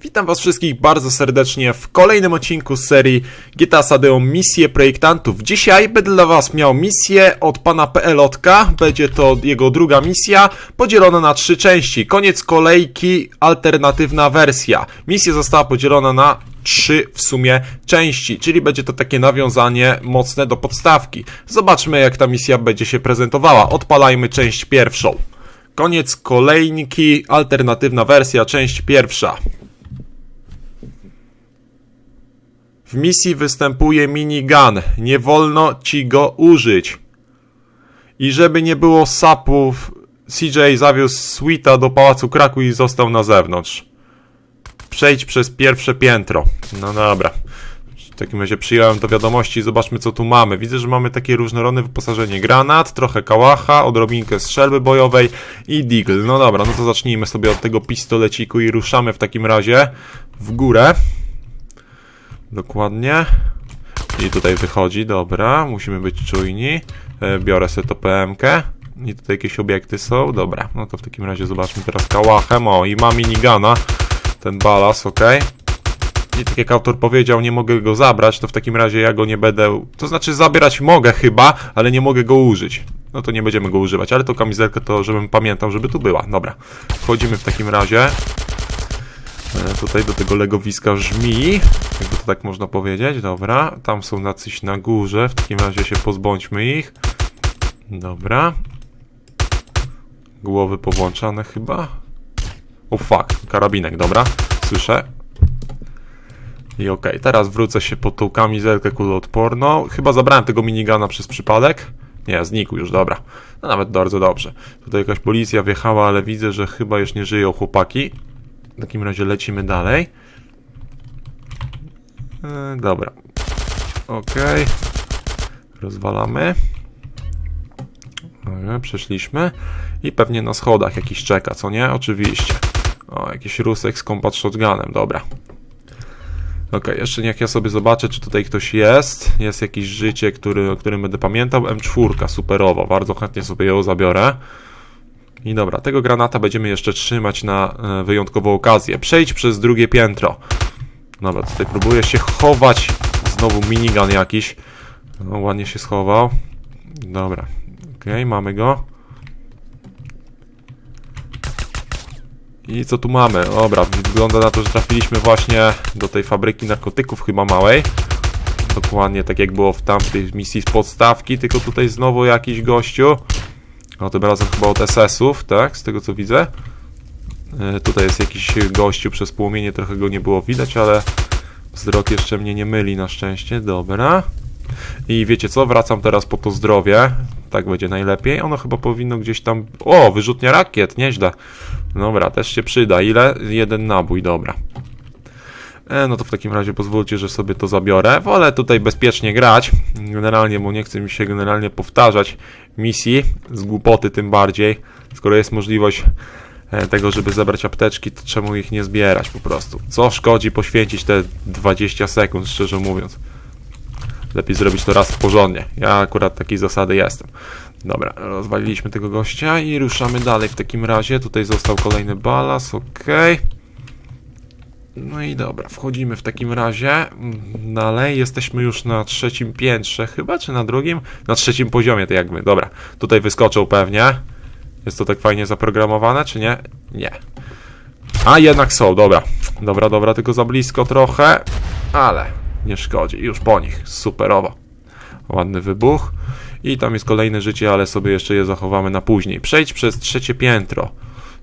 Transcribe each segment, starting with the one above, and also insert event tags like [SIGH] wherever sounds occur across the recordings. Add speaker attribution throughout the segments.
Speaker 1: Witam was wszystkich bardzo serdecznie w kolejnym odcinku serii GTA Sadeo Misje Projektantów. Dzisiaj będę dla was miał misję od pana Pelotka. Będzie to jego druga misja, podzielona na trzy części. Koniec kolejki, alternatywna wersja. Misja została podzielona na trzy w sumie części, czyli będzie to takie nawiązanie mocne do podstawki. Zobaczmy jak ta misja będzie się prezentowała. Odpalajmy część pierwszą. Koniec kolejki, alternatywna wersja, część pierwsza. W misji występuje minigun. Nie wolno ci go użyć. I żeby nie było sapów, CJ zawiózł Sweeta do pałacu Kraku i został na zewnątrz. Przejdź przez pierwsze piętro. No dobra. W takim razie przyjąłem do wiadomości. Zobaczmy co tu mamy. Widzę, że mamy takie różnorodne wyposażenie. Granat, trochę kałacha, odrobinkę strzelby bojowej i deagle. No dobra, no to zacznijmy sobie od tego pistoleciku i ruszamy w takim razie w górę. Dokładnie. I tutaj wychodzi, dobra, musimy być czujni. E, Biorę sobie to PM-kę. I tutaj jakieś obiekty są, dobra. No to w takim razie zobaczmy teraz kałachem. O, i ma minigana. Ten balas, ok. I tak jak autor powiedział, nie mogę go zabrać, to w takim razie ja go nie będę. To znaczy, zabierać mogę chyba, ale nie mogę go użyć. No to nie będziemy go używać, ale tą kamizelkę to, żebym pamiętał, żeby tu była. Dobra. Wchodzimy w takim razie. E, Tutaj do tego legowiska żmi, jakby to tak można powiedzieć, dobra. Tam są nacyś na górze, w takim razie się pozbądźmy ich. Dobra. Głowy powłączane chyba. O fuck, karabinek, dobra. Słyszę. I okej, teraz wrócę się po tą kamizelkę kuloodporną. Chyba zabrałem tego minigana przez przypadek. Nie, znikł już, dobra. No nawet bardzo dobrze. Tutaj jakaś policja wjechała, ale widzę, że chyba już nie żyją chłopaki. W takim razie lecimy dalej. E, dobra. Okej. Rozwalamy. Dobra, przeszliśmy. I pewnie na schodach jakiś czeka, co nie? Oczywiście. O, jakiś rusek z kompat shotgunem, dobra. Okej, jeszcze niech ja sobie zobaczę, czy tutaj ktoś jest. Jest jakieś życie, który, o którym będę pamiętał. M4, superowo. Bardzo chętnie sobie ją zabiorę. I dobra, tego granata będziemy jeszcze trzymać na e, wyjątkową okazję. Przejdź przez drugie piętro. Dobra, tutaj próbuję się chować. Znowu minigun jakiś. No, ładnie się schował. Dobra, okej, mamy go. I co tu mamy? Dobra, wygląda na to, że trafiliśmy właśnie do tej fabryki narkotyków chyba małej. Dokładnie tak jak było w tamtej misji z podstawki, tylko tutaj znowu jakiś gościu. No tym razem chyba od SS-ów, tak? Z tego co widzę. E, tutaj jest jakiś gościu przez płomienie, trochę go nie było widać, ale wzrok jeszcze mnie nie myli na szczęście. Dobra. I wiecie co? Wracam teraz po to zdrowie. Tak będzie najlepiej. Ono chyba powinno gdzieś tam... O, wyrzutnia rakiet, nieźle. Dobra, też się przyda. Ile? Jeden nabój, dobra. E, no to w takim razie pozwólcie, że sobie to zabiorę. Wolę tutaj bezpiecznie grać. Generalnie, bo nie chcę mi się generalnie powtarzać misji. Z głupoty tym bardziej. Skoro jest możliwość e, tego, żeby zebrać apteczki, to czemu ich nie zbierać po prostu? Co szkodzi poświęcić te 20 sekund, szczerze mówiąc? Lepiej zrobić to raz porządnie. Ja akurat takiej zasady jestem. Dobra, rozwaliliśmy tego gościa i ruszamy dalej w takim razie. Tutaj został kolejny balas, ok. No i dobra, wchodzimy w takim razie. Dalej, jesteśmy już na trzecim piętrze chyba, czy na drugim? Na trzecim poziomie, to jakby. Dobra, tutaj wyskoczył pewnie. Jest to tak fajnie zaprogramowane, czy nie? Nie. A, jednak są, dobra. Dobra, dobra, tylko za blisko trochę, ale nie szkodzi. Już po nich, superowo. Ładny wybuch. I tam jest kolejne życie, ale sobie jeszcze je zachowamy na później. Przejdź przez trzecie piętro.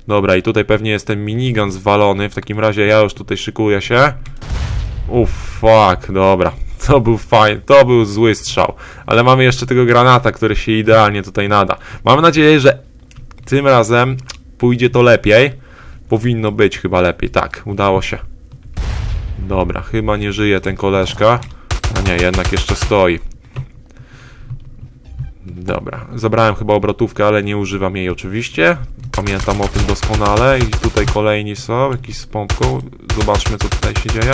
Speaker 1: Dobra, i tutaj pewnie jest ten minigun zwalony. W takim razie ja już tutaj szykuję się. Uff, fuck, dobra. [LAUGHS] To był fajny, to był zły strzał. Ale mamy jeszcze tego granata, który się idealnie tutaj nada. Mam nadzieję, że tym razem pójdzie to lepiej. Powinno być chyba lepiej. Tak, udało się. Dobra, chyba nie żyje ten koleżka. A nie, jednak jeszcze stoi. Dobra, zabrałem chyba obrotówkę, ale nie używam jej oczywiście. Pamiętam o tym doskonale i tutaj kolejni są, jakiś z pompką. Zobaczmy co tutaj się dzieje.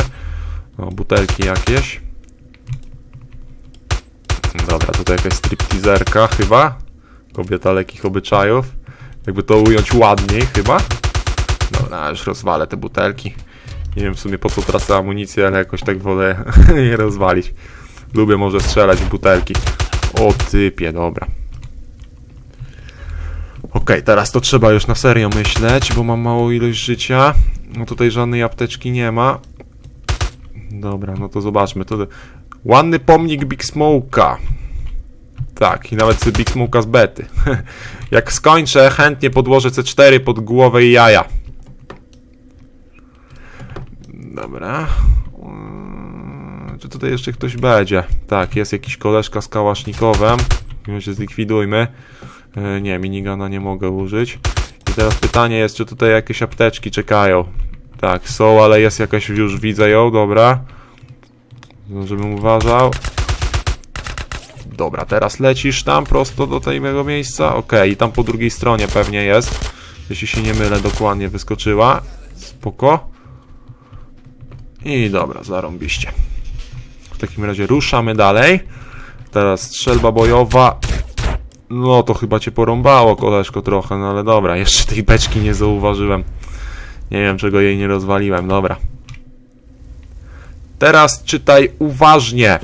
Speaker 1: O, butelki jakieś. Dobra, tutaj jakaś stripteaserka chyba. Kobieta lekkich obyczajów. Jakby to ująć ładniej chyba. Dobra, już rozwalę te butelki. Nie wiem w sumie po co tracę amunicję, ale jakoś tak wolę [LAUGHS] je rozwalić. Lubię może strzelać w butelki. O typie, dobra. Okej, teraz to trzeba już na serio myśleć, bo mam małą ilość życia. No tutaj żadnej apteczki nie ma. Dobra, no to zobaczmy. To ładny pomnik Big Smoke'a. Tak, i nawet Big Smoke'a z bety. [LAUGHS] Jak skończę, chętnie podłożę C4 pod głowę i jaja. Dobra. Czy tutaj jeszcze ktoś będzie? Tak, jest jakiś koleżka z kałasznikowem. Ją się zlikwidujmy. E, Nie, minigana nie mogę użyć. I teraz pytanie jest, czy tutaj jakieś apteczki czekają. Tak, są, ale jest jakaś, już widzę ją, dobra. No, Żebym uważał. Dobra, teraz lecisz tam prosto do tego miejsca. Okej, i tam po drugiej stronie pewnie jest. Jeśli się nie mylę, dokładnie wyskoczyła. Spoko. I dobra, zarąbiście. Takim razie ruszamy dalej. Teraz strzelba bojowa. No to chyba cię porąbało, koleżko, trochę, no ale dobra, jeszcze tej beczki nie zauważyłem. Nie wiem, czego jej nie rozwaliłem, dobra. Teraz czytaj uważnie.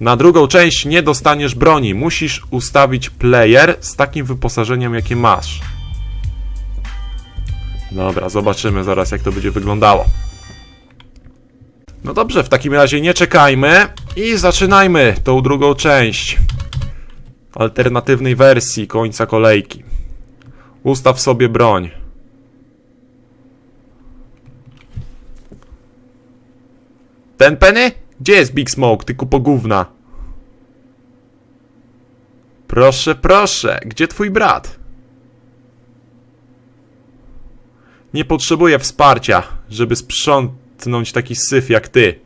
Speaker 1: Na drugą część nie dostaniesz broni. Musisz ustawić player z takim wyposażeniem, jakie masz. Dobra, zobaczymy zaraz, jak to będzie wyglądało. No dobrze, w takim razie nie czekajmy i zaczynajmy tą drugą część alternatywnej wersji końca kolejki. Ustaw sobie broń. Ten Penny? Gdzie jest Big Smoke, ty kupo gówna? Proszę, proszę, gdzie twój brat? Nie potrzebuję wsparcia, żeby sprzątnąć taki syf jak ty.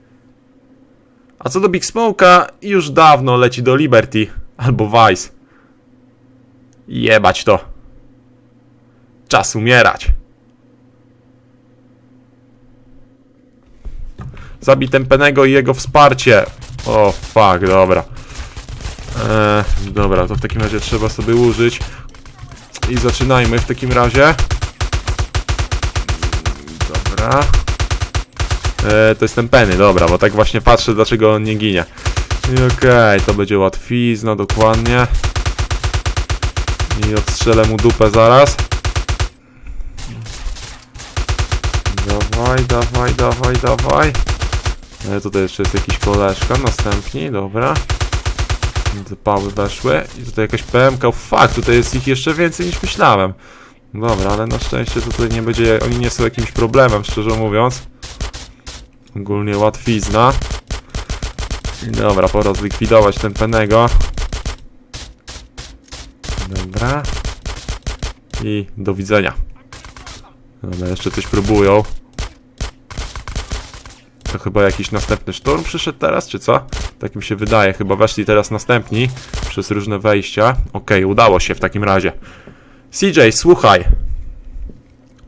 Speaker 1: A co do Big Smoke'a, już dawno leci do Liberty albo Vice. Jebać to. Czas umierać. Zabij Tempenego i jego wsparcie. O, fuck, dobra. Eee, dobra, to w takim razie trzeba sobie użyć. I zaczynajmy w takim razie. Dobra. Eee, to jest Tempeny, dobra, bo tak właśnie patrzę, dlaczego on nie ginie. I Okej, to będzie łatwizna, dokładnie. I odstrzelę mu dupę zaraz. Dawaj, dawaj, dawaj, dawaj. E, tutaj jeszcze jest jakiś koleżka, następni, dobra. Pały weszły. I tutaj jakaś PMK, fuck, tutaj jest ich jeszcze więcej niż myślałem. Dobra, ale na szczęście tutaj nie będzie, oni nie są jakimś problemem, szczerze mówiąc. Ogólnie łatwizna. I Dobra, pora zlikwidować ten penego. Dobra. I do widzenia. Dobra, jeszcze coś próbują. To chyba jakiś następny szturm przyszedł teraz, czy co? Tak mi się wydaje, chyba weszli teraz następni przez różne wejścia. Okej, udało się w takim razie. CJ, słuchaj.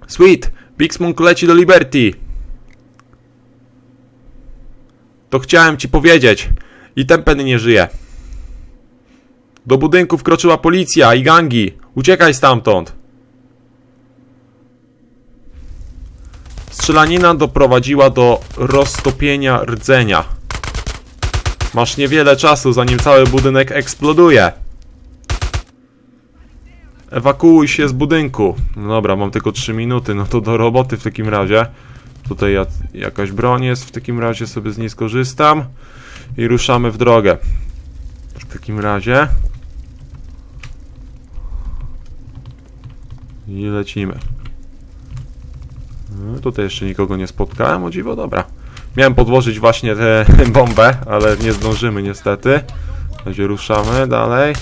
Speaker 1: Sweet, Big Smoke leci do Liberty. To chciałem ci powiedzieć. I Tempen nie żyje. Do budynku wkroczyła policja i gangi. Uciekaj stamtąd. Strzelanina doprowadziła do roztopienia rdzenia. Masz niewiele czasu, zanim cały budynek eksploduje. Ewakuuj się z budynku. No dobra, mam tylko 3 minuty, no to do roboty w takim razie. Tutaj ja, jakaś broń jest, w takim razie sobie z niej skorzystam. I ruszamy w drogę. W takim razie. I lecimy. No, tutaj jeszcze nikogo nie spotkałem, o dziwo, dobra. Miałem podłożyć właśnie tę [LAUGHS] bombę, ale nie zdążymy niestety. W razie ruszamy dalej.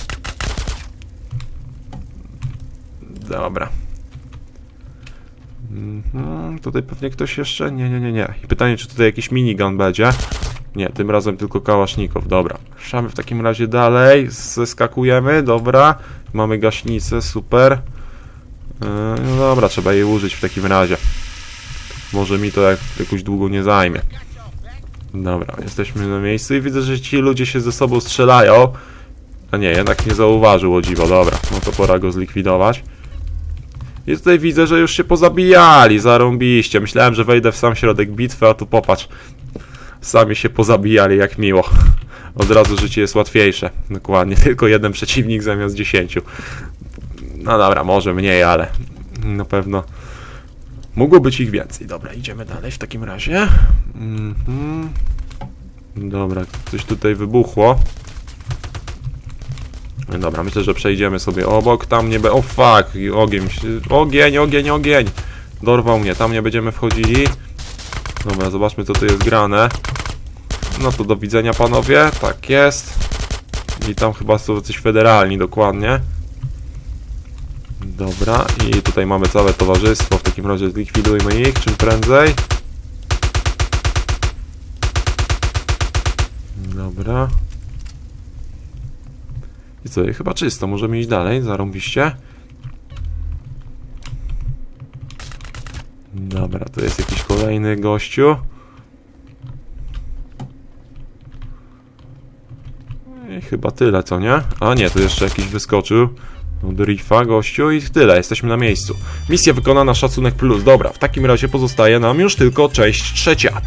Speaker 1: Dobra. Mhm, tutaj pewnie ktoś jeszcze? Nie, nie, nie, nie. I pytanie, czy tutaj jakiś minigun będzie? Nie, tym razem tylko kałasznikow, dobra. Ruszamy w takim razie dalej, zeskakujemy, dobra. Mamy gaśnicę, super. Yy, dobra, trzeba jej użyć w takim razie. Może mi to jak, jakoś długo nie zajmie. Dobra, jesteśmy na miejscu i widzę, że ci ludzie się ze sobą strzelają. A nie, jednak nie zauważył o dziwo, dobra. No to pora go zlikwidować. I tutaj widzę, że już się pozabijali, zarąbiście. Myślałem, że wejdę w sam środek bitwy, a tu popatrz. Sami się pozabijali, jak miło. Od razu życie jest łatwiejsze. Dokładnie, [LAUGHS] tylko jeden przeciwnik zamiast dziesięciu. No dobra, może mniej, ale na pewno mogło być ich więcej. Dobra, idziemy dalej w takim razie. Mhm. Dobra, coś tutaj wybuchło. No Dobra, myślę, że przejdziemy sobie obok, tam nie be... O fuck, i ogień, ogień, ogień, ogień! Dorwał mnie, tam nie będziemy wchodzili. Dobra, zobaczmy co tu jest grane. No to do widzenia panowie, tak jest. I tam chyba są jacyś federalni dokładnie. Dobra, i tutaj mamy całe towarzystwo, w takim razie zlikwidujmy ich czym prędzej. Dobra. I co, chyba czysto, możemy iść dalej, zarąbiście. Dobra, to jest jakiś kolejny gościu. I chyba tyle, co nie? A nie, tu jeszcze jakiś wyskoczył. Od Rifa, gościu i tyle, jesteśmy na miejscu. Misja wykonana, szacunek plus. Dobra, w takim razie pozostaje nam już tylko część trzecia.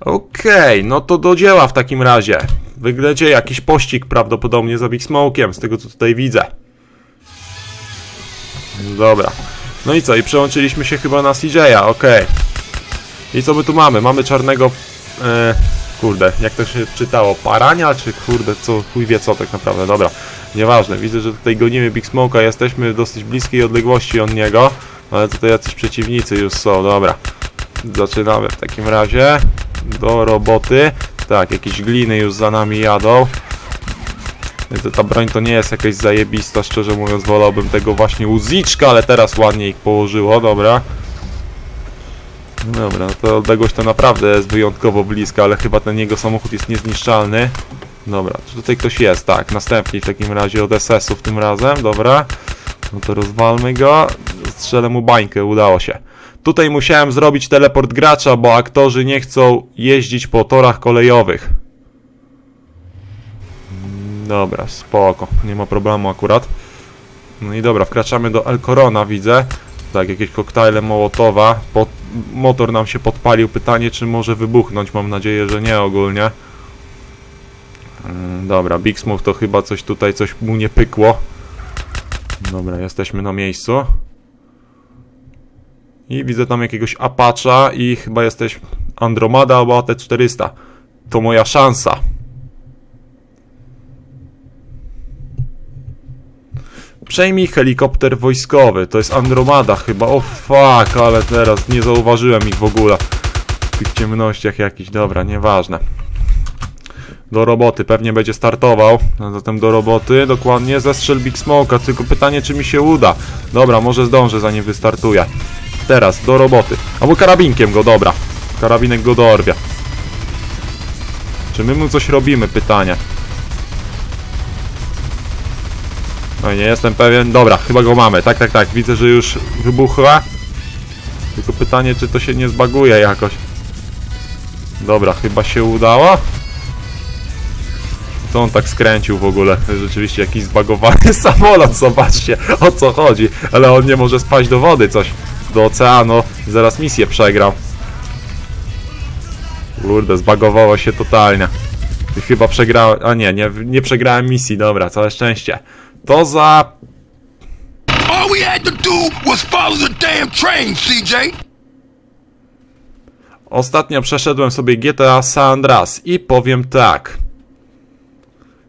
Speaker 1: Okej, no to do dzieła w takim razie. Wyglecie jakiś pościg prawdopodobnie za Big Smokiem, z tego co tutaj widzę. Dobra. No i co, i przełączyliśmy się chyba na CJ'a, okej. I co my tu mamy? Mamy czarnego... E, kurde, jak to się czytało? Parania, czy kurde, co, chuj wie co tak naprawdę, dobra. Nieważne, widzę, że tutaj gonimy Big Smoka, jesteśmy w dosyć bliskiej odległości od niego. Ale tutaj jacyś przeciwnicy już są, dobra. Zaczynamy w takim razie. Do roboty. Tak, jakieś gliny już za nami jadą. Ta broń to nie jest jakaś zajebista, szczerze mówiąc wolałbym tego właśnie uziczka, ale teraz ładnie ich położyło, dobra. Dobra, no to odległość to naprawdę jest wyjątkowo bliska, ale chyba ten jego samochód jest niezniszczalny. Dobra, czy tutaj ktoś jest? Tak, następnie w takim razie od SS-ów tym razem, dobra. No to rozwalmy go, strzelę mu bańkę, udało się. Tutaj musiałem zrobić teleport gracza, bo aktorzy nie chcą jeździć po torach kolejowych. Dobra, spoko, nie ma problemu akurat. No i dobra, wkraczamy do El Corona, widzę. Tak, jakieś koktajle Mołotowa. Pod, motor nam się podpalił. Pytanie, czy może wybuchnąć. Mam nadzieję, że nie ogólnie. Mm, Dobra, Big Smoke to chyba coś tutaj, coś mu nie pykło. Dobra, jesteśmy na miejscu. I widzę tam jakiegoś Apacha i chyba jesteś Andromeda albo AT-400. To moja szansa. Przejmij helikopter wojskowy. To jest Andromeda chyba. O fuck, ale teraz nie zauważyłem ich w ogóle. W tych ciemnościach jakiś. Dobra, nieważne. Do roboty, pewnie będzie startował. A zatem do roboty, dokładnie. Zestrzel Big tylko pytanie, czy mi się uda. Dobra, może zdążę, zanim wystartuje. Teraz, do roboty. Albo karabinkiem go, dobra. Karabinek go dorwie. Czy my mu coś robimy? Pytanie. No nie jestem pewien. Dobra, chyba go mamy. Tak, tak, tak. Widzę, że już wybuchła. Tylko pytanie, czy to się nie zbaguje jakoś. Dobra, chyba się udało. Co on tak skręcił w ogóle? To rzeczywiście jakiś zbagowany [LAUGHS] samolot, zobaczcie o co chodzi. Ale on nie może spaść do wody coś. Do oceanu. Zaraz misję przegrał. Kurde, zbagowało się totalnie. I Chyba przegrałem. A nie, nie, nie przegrałem misji, dobra, całe szczęście. To za
Speaker 2: All we had to do was follow the damn train, CJ.
Speaker 1: Ostatnio przeszedłem sobie GTA San Andreas i powiem tak.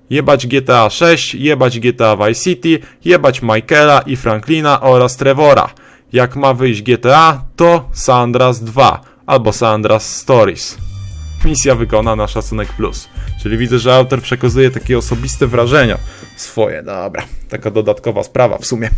Speaker 1: Jebać GTA 6, jebać GTA Vice City, jebać Michaela i Franklina oraz Trevora. Jak ma wyjść GTA, to San Andreas 2 albo San Andreas Stories. Misja wykonana, szacunek plus. Czyli widzę, że autor przekazuje takie osobiste wrażenia swoje. Dobra, taka dodatkowa sprawa w sumie.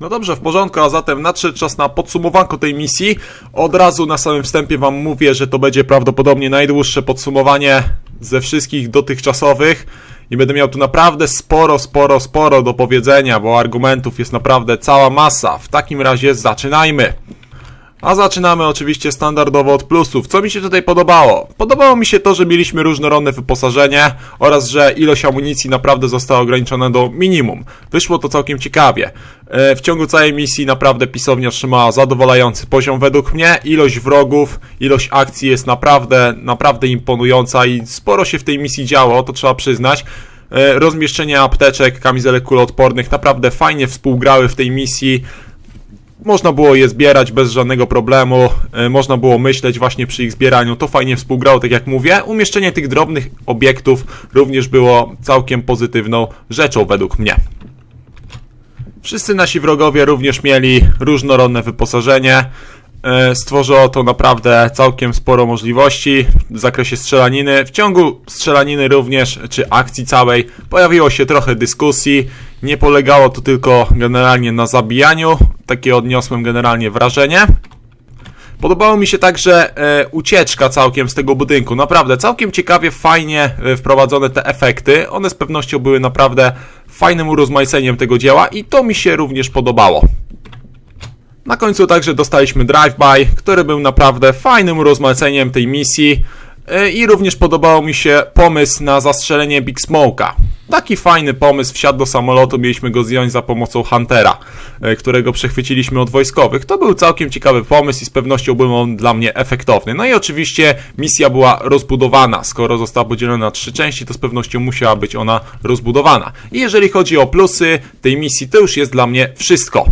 Speaker 1: No dobrze, w porządku, a zatem nadszedł czas na podsumowanko tej misji. Od razu na samym wstępie wam mówię, że to będzie prawdopodobnie najdłuższe podsumowanie ze wszystkich dotychczasowych i będę miał tu naprawdę sporo, sporo, sporo do powiedzenia, bo argumentów jest naprawdę cała masa. W takim razie zaczynajmy. A zaczynamy oczywiście standardowo od plusów. Co mi się tutaj podobało? Podobało mi się to, że mieliśmy różnorodne wyposażenie oraz, że ilość amunicji naprawdę została ograniczona do minimum. Wyszło to całkiem ciekawie. E, W ciągu całej misji naprawdę pisownia trzymała zadowalający poziom według mnie. Ilość wrogów, ilość akcji jest naprawdę, naprawdę imponująca i sporo się w tej misji działo, to trzeba przyznać. E, Rozmieszczenie apteczek, kamizelek kuloodpornych naprawdę fajnie współgrały w tej misji. Można było je zbierać bez żadnego problemu, e, można było myśleć właśnie przy ich zbieraniu, to fajnie współgrało, tak jak mówię. Umieszczenie tych drobnych obiektów również było całkiem pozytywną rzeczą według mnie. Wszyscy nasi wrogowie również mieli różnorodne wyposażenie. E, Stworzyło to naprawdę całkiem sporo możliwości w zakresie strzelaniny. W ciągu strzelaniny również, czy akcji całej, pojawiło się trochę dyskusji. Nie polegało to tylko generalnie na zabijaniu. Takie odniosłem generalnie wrażenie. Podobało mi się także e, ucieczka całkiem z tego budynku. Naprawdę, całkiem ciekawie, fajnie e, wprowadzone te efekty. One z pewnością były naprawdę fajnym urozmaiceniem tego dzieła i to mi się również podobało. Na końcu także dostaliśmy drive-by, który był naprawdę fajnym urozmaiceniem tej misji. E, I również podobał mi się pomysł na zastrzelenie Big Smoke'a. Taki fajny pomysł, wsiadł do samolotu, mieliśmy go zdjąć za pomocą Huntera, e, którego przechwyciliśmy od wojskowych. To był całkiem ciekawy pomysł i z pewnością był on dla mnie efektowny. No i oczywiście misja była rozbudowana. Skoro została podzielona na trzy części, to z pewnością musiała być ona rozbudowana. I jeżeli chodzi o plusy tej misji, to już jest dla mnie wszystko.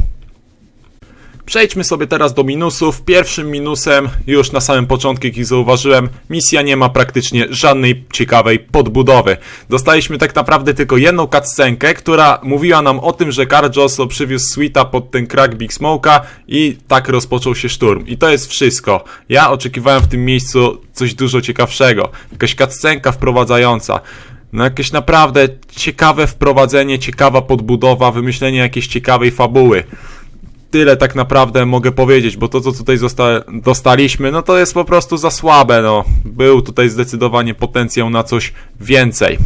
Speaker 1: Przejdźmy sobie teraz do minusów. Pierwszym minusem, już na samym początku, jak zauważyłem, misja nie ma praktycznie żadnej ciekawej podbudowy. Dostaliśmy tak naprawdę tylko jedną cutscenkę, która mówiła nam o tym, że Carl Joslo przywiózł Sweeta pod ten krak Big Smoke'a i tak rozpoczął się szturm. I to jest wszystko. Ja oczekiwałem w tym miejscu coś dużo ciekawszego. Jakaś cutscenka wprowadzająca. No jakieś naprawdę ciekawe wprowadzenie, ciekawa podbudowa, wymyślenie jakiejś ciekawej fabuły tyle tak naprawdę mogę powiedzieć, bo to co tutaj zosta- dostaliśmy, no to jest po prostu za słabe, no. Był tutaj zdecydowanie potencjał na coś więcej.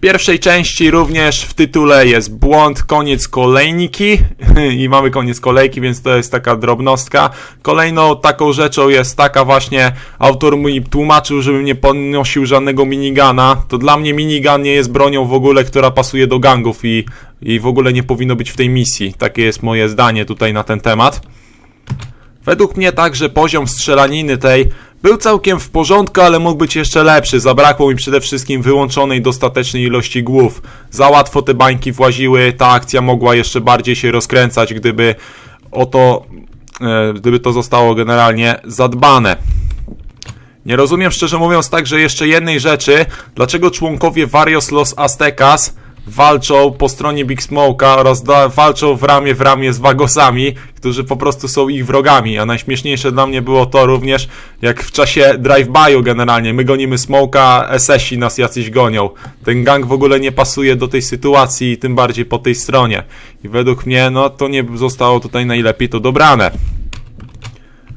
Speaker 1: Pierwszej części również w tytule jest błąd, koniec kolejniki [LAUGHS] i mamy koniec kolejki, więc to jest taka drobnostka. Kolejną taką rzeczą jest taka właśnie, autor mi tłumaczył, żebym nie podnosił żadnego minigana. To dla mnie minigun nie jest bronią w ogóle, która pasuje do gangów i, i w ogóle nie powinno być w tej misji. Takie jest moje zdanie tutaj na ten temat. Według mnie także poziom strzelaniny tej był całkiem w porządku, ale mógł być jeszcze lepszy. Zabrakło mi przede wszystkim wyłączonej dostatecznej ilości głów. Za łatwo te bańki właziły, ta akcja mogła jeszcze bardziej się rozkręcać, gdyby o to, e, gdyby to zostało generalnie zadbane. Nie rozumiem szczerze mówiąc także jeszcze jednej rzeczy, dlaczego członkowie Varios Los Aztecas walczą po stronie Big Smoke'a oraz da, walczą w ramię w ramię z Vagosami, którzy po prostu są ich wrogami, a najśmieszniejsze dla mnie było to również, jak w czasie drive-by'u generalnie, my gonimy Smoke'a, SS-i nas jacyś gonią. Ten gang w ogóle nie pasuje do tej sytuacji, tym bardziej po tej stronie. I według mnie, no to nie zostało tutaj najlepiej to dobrane.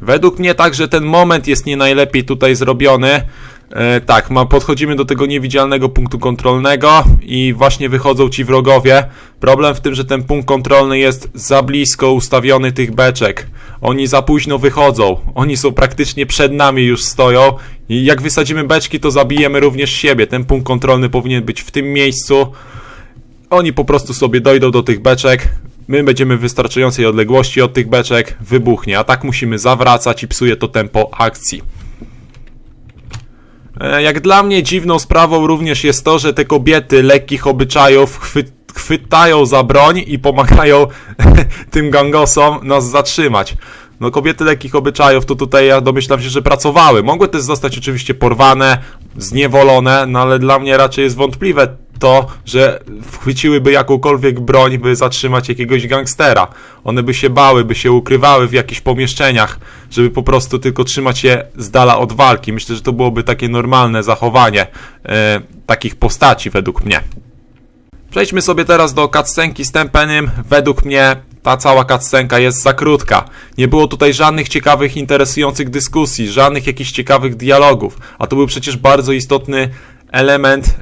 Speaker 1: Według mnie także ten moment jest nie najlepiej tutaj zrobiony. E, tak, ma, podchodzimy do tego niewidzialnego punktu kontrolnego i właśnie wychodzą ci wrogowie. Problem w tym, że ten punkt kontrolny jest za blisko ustawiony tych beczek. Oni za późno wychodzą. Oni są praktycznie przed nami już stoją i jak wysadzimy beczki, to zabijemy również siebie. Ten punkt kontrolny powinien być w tym miejscu. Oni po prostu sobie dojdą do tych beczek. My będziemy w wystarczającej odległości od tych beczek, wybuchnie, a tak musimy zawracać i psuje to tempo akcji. E, Jak dla mnie dziwną sprawą również jest to, że te kobiety lekkich obyczajów chwy chwytają za broń i pomagają [LAUGHS] tym gangosom nas zatrzymać. No kobiety lekkich obyczajów to tutaj ja domyślam się, że pracowały. Mogły też zostać oczywiście porwane, zniewolone, no ale dla mnie raczej jest wątpliwe to, że wchwyciłyby jakąkolwiek broń, by zatrzymać jakiegoś gangstera. One by się bały, by się ukrywały w jakichś pomieszczeniach, żeby po prostu tylko trzymać je z dala od walki. Myślę, że to byłoby takie normalne zachowanie e, takich postaci według mnie. Przejdźmy sobie teraz do cutscenki z Tempenym. Według mnie ta cała cutscenka jest za krótka. Nie było tutaj żadnych ciekawych, interesujących dyskusji, żadnych jakichś ciekawych dialogów, a to był przecież bardzo istotny element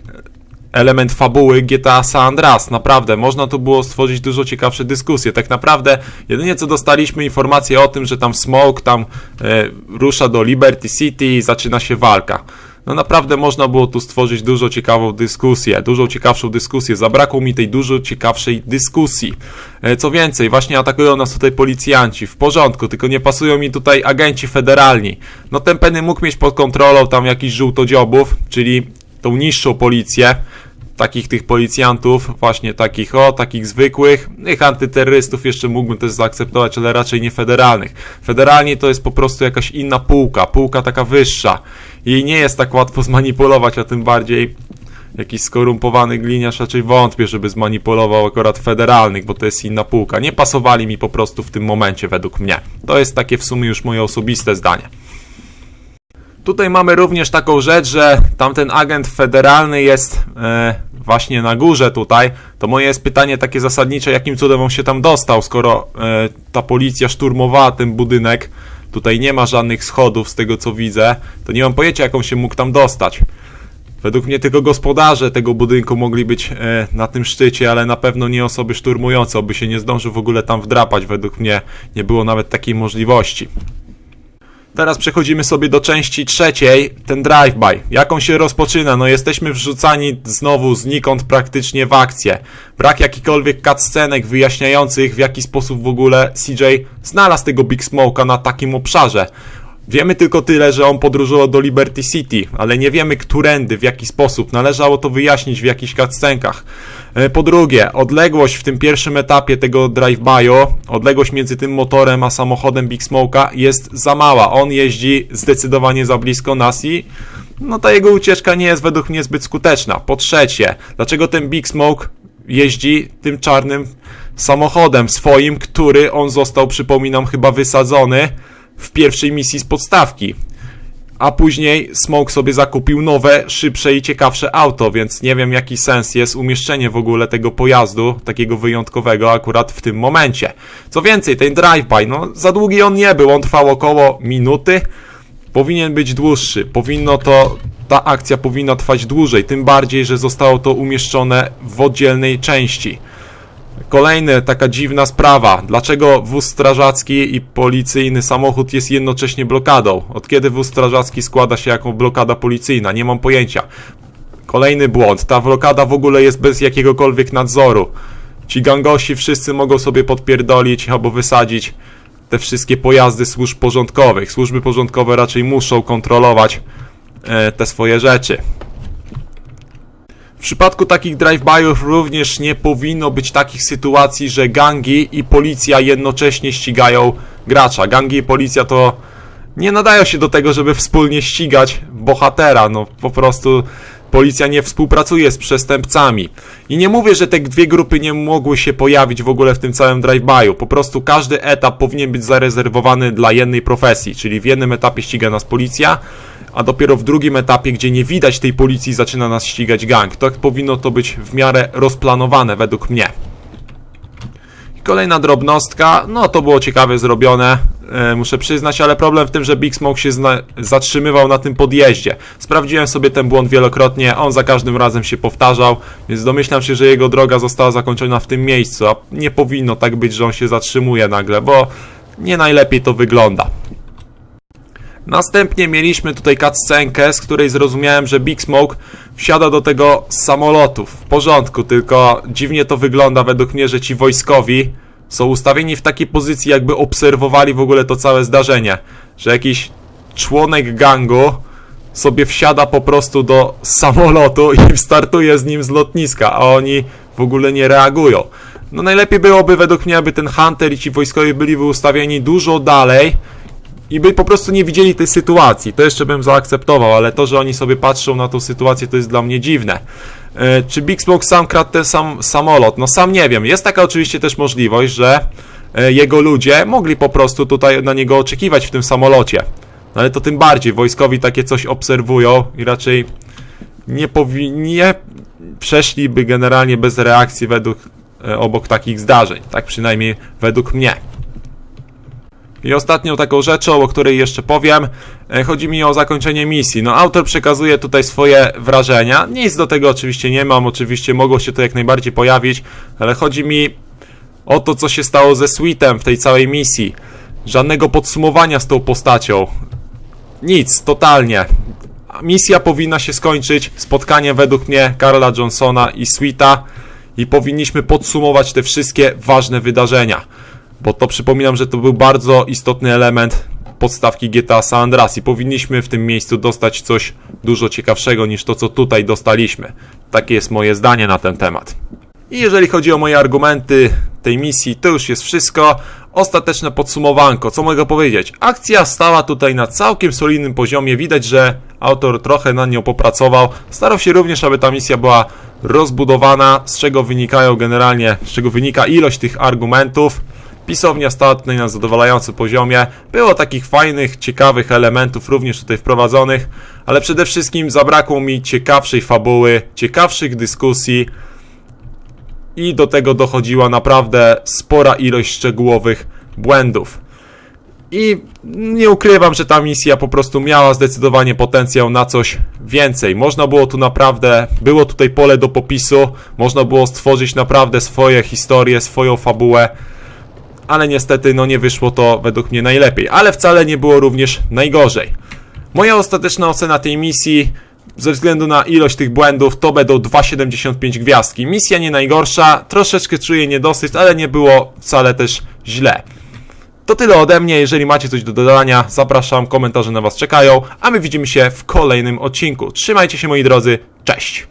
Speaker 1: element fabuły GTA San Andreas. Naprawdę, można tu było stworzyć dużo ciekawsze dyskusje. Tak naprawdę, jedynie co dostaliśmy informację o tym, że tam Smoke tam e, rusza do Liberty City i zaczyna się walka. No naprawdę można było tu stworzyć dużo ciekawą dyskusję, dużo ciekawszą dyskusję. Zabrakło mi tej dużo ciekawszej dyskusji. E, Co więcej, właśnie atakują nas tutaj policjanci. W porządku, tylko nie pasują mi tutaj agenci federalni. No ten Penny mógł mieć pod kontrolą tam jakichś żółtodziobów, czyli tą niższą policję. Takich tych policjantów, właśnie takich o, takich zwykłych, tych antyterrorystów jeszcze mógłbym też zaakceptować, ale raczej nie federalnych. Federalnie to jest po prostu jakaś inna półka, półka taka wyższa. Jej nie jest tak łatwo [LAUGHS] zmanipulować, a tym bardziej jakiś skorumpowany gliniarz raczej wątpię, żeby zmanipulował akurat federalnych, bo to jest inna półka. Nie pasowali mi po prostu w tym momencie według mnie. To jest takie w sumie już moje osobiste zdanie. Tutaj mamy również taką rzecz, że tamten agent federalny jest e, właśnie na górze tutaj. To moje jest pytanie takie zasadnicze, jakim cudem on się tam dostał, skoro e, ta policja szturmowała ten budynek. Tutaj nie ma żadnych schodów z tego co widzę, to nie mam pojęcia jak on się mógł tam dostać. Według mnie tylko gospodarze tego budynku mogli być e, na tym szczycie, ale na pewno nie osoby szturmujące, by się nie zdążył w ogóle tam wdrapać. Według mnie nie było nawet takiej możliwości. Teraz przechodzimy sobie do części trzeciej, ten drive-by. Jak on się rozpoczyna? No jesteśmy wrzucani znowu znikąd praktycznie w akcję. Brak jakichkolwiek cutscenek wyjaśniających w jaki sposób w ogóle CJ znalazł tego Big Smoke'a na takim obszarze. Wiemy tylko tyle, że on podróżował do Liberty City, ale nie wiemy którędy, w jaki sposób. Należało to wyjaśnić w jakichś cutscenkach. E, Po drugie, odległość w tym pierwszym etapie tego drive-by'u, odległość między tym motorem a samochodem Big Smoke'a jest za mała. On jeździ zdecydowanie za blisko nas i no ta jego ucieczka nie jest według mnie zbyt skuteczna. Po trzecie, dlaczego ten Big Smoke jeździ tym czarnym samochodem swoim, który on został, przypominam, chyba wysadzony w pierwszej misji z podstawki. A później Smoke sobie zakupił nowe, szybsze i ciekawsze auto, więc nie wiem jaki sens jest umieszczenie w ogóle tego pojazdu, takiego wyjątkowego akurat w tym momencie. Co więcej, ten drive-by, no za długi on nie był, on trwał około minuty, powinien być dłuższy, powinno to, ta akcja powinna trwać dłużej, tym bardziej, że zostało to umieszczone w oddzielnej części. Kolejna taka dziwna sprawa. Dlaczego wóz strażacki i policyjny samochód jest jednocześnie blokadą? Od kiedy wóz strażacki składa się jako blokada policyjna? Nie mam pojęcia. Kolejny błąd. Ta blokada w ogóle jest bez jakiegokolwiek nadzoru. Ci gangosi wszyscy mogą sobie podpierdolić albo wysadzić te wszystkie pojazdy służb porządkowych. Służby porządkowe raczej muszą kontrolować e, te swoje rzeczy. W przypadku takich drive-byów również nie powinno być takich sytuacji, że gangi i policja jednocześnie ścigają gracza. Gangi i policja to nie nadają się do tego, żeby wspólnie ścigać bohatera. No po prostu policja nie współpracuje z przestępcami. I nie mówię, że te dwie grupy nie mogły się pojawić w ogóle w tym całym drive-byu. Po prostu każdy etap powinien być zarezerwowany dla jednej profesji, czyli w jednym etapie ściga nas policja, a dopiero w drugim etapie, gdzie nie widać tej policji, zaczyna nas ścigać gang. Tak powinno to być w miarę rozplanowane według mnie. Kolejna drobnostka, no to było ciekawie zrobione, e, muszę przyznać, ale problem w tym, że Big Smoke się zatrzymywał na tym podjeździe. Sprawdziłem sobie ten błąd wielokrotnie, on za każdym razem się powtarzał, więc domyślam się, że jego droga została zakończona w tym miejscu, a nie powinno tak być, że on się zatrzymuje nagle, bo nie najlepiej to wygląda. Następnie mieliśmy tutaj cutscenkę, z której zrozumiałem, że Big Smoke wsiada do tego samolotu. W porządku, tylko dziwnie to wygląda według mnie, że ci wojskowi są ustawieni w takiej pozycji, jakby obserwowali w ogóle to całe zdarzenie. Że jakiś członek gangu sobie wsiada po prostu do samolotu i [LAUGHS] startuje z nim z lotniska, a oni w ogóle nie reagują. No najlepiej byłoby według mnie, aby ten Hunter i ci wojskowi byli ustawieni dużo dalej, i by po prostu nie widzieli tej sytuacji. To jeszcze bym zaakceptował, ale to, że oni sobie patrzą na tą sytuację, to jest dla mnie dziwne. E, czy Big Smoke sam kradł ten sam samolot? No sam nie wiem. Jest taka oczywiście też możliwość, że e, jego ludzie mogli po prostu tutaj na niego oczekiwać w tym samolocie. No ale to tym bardziej. Wojskowi takie coś obserwują i raczej nie nie przeszliby generalnie bez reakcji według e, obok takich zdarzeń. Tak przynajmniej według mnie. I ostatnią taką rzeczą, o której jeszcze powiem, e, chodzi mi o zakończenie misji. No, autor przekazuje tutaj swoje wrażenia. Nic do tego oczywiście nie mam, oczywiście mogło się to jak najbardziej pojawić, ale chodzi mi o to, co się stało ze Sweetem w tej całej misji. Żadnego podsumowania z tą postacią. Nic, totalnie. Misja powinna się skończyć spotkaniem według mnie Karla Johnsona i Sweeta i powinniśmy podsumować te wszystkie ważne wydarzenia. Bo to przypominam, że to był bardzo istotny element podstawki GTA San Andreas i powinniśmy w tym miejscu dostać coś dużo ciekawszego niż to, co tutaj dostaliśmy. Takie jest moje zdanie na ten temat. I jeżeli chodzi o moje argumenty tej misji, to już jest wszystko. Ostateczne podsumowanko, co mogę powiedzieć? Akcja stała tutaj na całkiem solidnym poziomie. Widać, że autor trochę na nią popracował. Starał się również, aby ta misja była rozbudowana, z czego wynikają generalnie, z czego wynika ilość tych argumentów. Pisownia stała tutaj na zadowalającym poziomie. Było takich fajnych, ciekawych elementów również tutaj wprowadzonych, ale przede wszystkim zabrakło mi ciekawszej fabuły, ciekawszych dyskusji i do tego dochodziła naprawdę spora ilość szczegółowych błędów. I nie ukrywam, że ta misja po prostu miała zdecydowanie potencjał na coś więcej. Można było tu naprawdę, było tutaj pole do popisu, można było stworzyć naprawdę swoje historie, swoją fabułę, ale niestety no nie wyszło to według mnie najlepiej. Ale wcale nie było również najgorzej. Moja ostateczna ocena tej misji ze względu na ilość tych błędów to będą 2,75 gwiazdki. Misja nie najgorsza, troszeczkę czuję niedosyt, ale nie było wcale też źle. To tyle ode mnie, jeżeli macie coś do dodania, zapraszam, komentarze na Was czekają, a my widzimy się w kolejnym odcinku. Trzymajcie się moi drodzy, cześć!